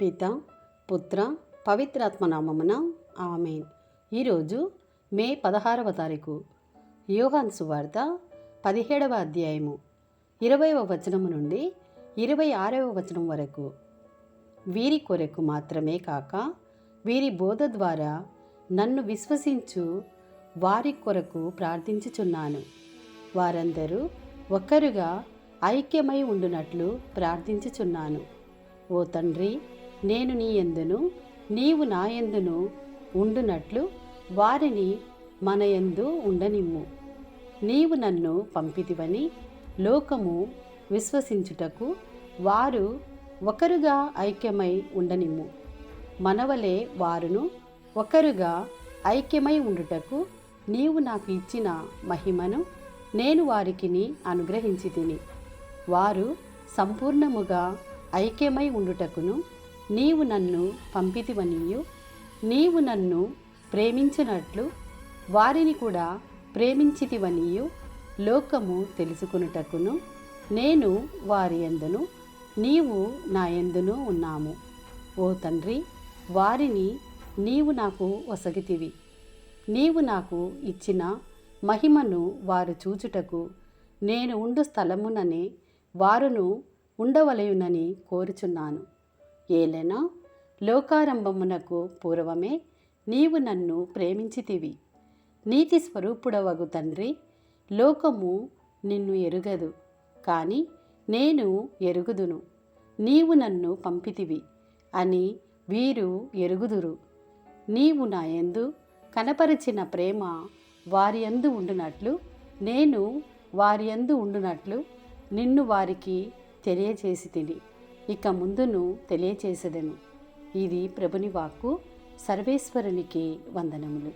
పిత పుత్ర పవిత్రాత్మ నామమున ఆమెన్. ఈరోజు మే పదహారవ తారీఖు. యోహాన్ సువార్త పదిహేడవ అధ్యాయము. ఇరవైవ వచనము నుండి ఇరవై ఆరవ వచనం వరకు. వీరి కొరకు మాత్రమే కాక వీరి బోధ ద్వారా నన్ను విశ్వసించు వారి కొరకు ప్రార్థించుచున్నాను. వారందరూ ఒక్కరుగా ఐక్యమై ఉండునట్లు ప్రార్థించుచున్నాను. ఓ తండ్రి నేను నీ ఎందును నీవు నా ఎందును ఉండునట్లు వారిని మన యందు ఉండనిమ్ము. నీవు నన్ను పంపితివని లోకము విశ్వసించుటకు వారు ఒకరుగా ఐక్యమై ఉండనిమ్ము. మనవలే వారును ఒకరుగా ఐక్యమై ఉండుటకు నీవు నాకు ఇచ్చిన మహిమను నేను వారికిని అనుగ్రహించి తిని వారు సంపూర్ణముగా ఐక్యమై ఉండుటకును నీవు నన్ను పంపితివనియు నీవు నన్ను ప్రేమించినట్లు వారిని కూడా ప్రేమించితివనియు లోకము తెలుసుకునుటకును నేను వారి ఎందును నీవు నా ఎందును ఉన్నాము. ఓ తండ్రి వారిని నీవు నాకు వసగితివి నీవు నాకు ఇచ్చిన మహిమను వారు చూచుటకు నేను ఉండు స్థలముననే వారును ఉండవలయునని కోరుచున్నాను. ఏలెనా? లోకారంభమునకు పూర్వమే నీవు నన్ను ప్రేమించితివి. నీతి స్వరూపుడవగు తండ్రి లోకము నిన్ను ఎరుగదు. కానీ నేను ఎరుగుదును. నీవు నన్ను పంపితివి అని వీరు ఎరుగుదురు. నీవు నా యందు కనపరిచిన ప్రేమ వారి యందు ఉండునట్లు నేను వారి యందు ఉండునట్లు నిన్ను వారికి తెలియచేసి తిని ఇక ముందును తెలియచేసేదను. ఇది ప్రభుని వాక్కు సర్వేశ్వరునికి వందనములు.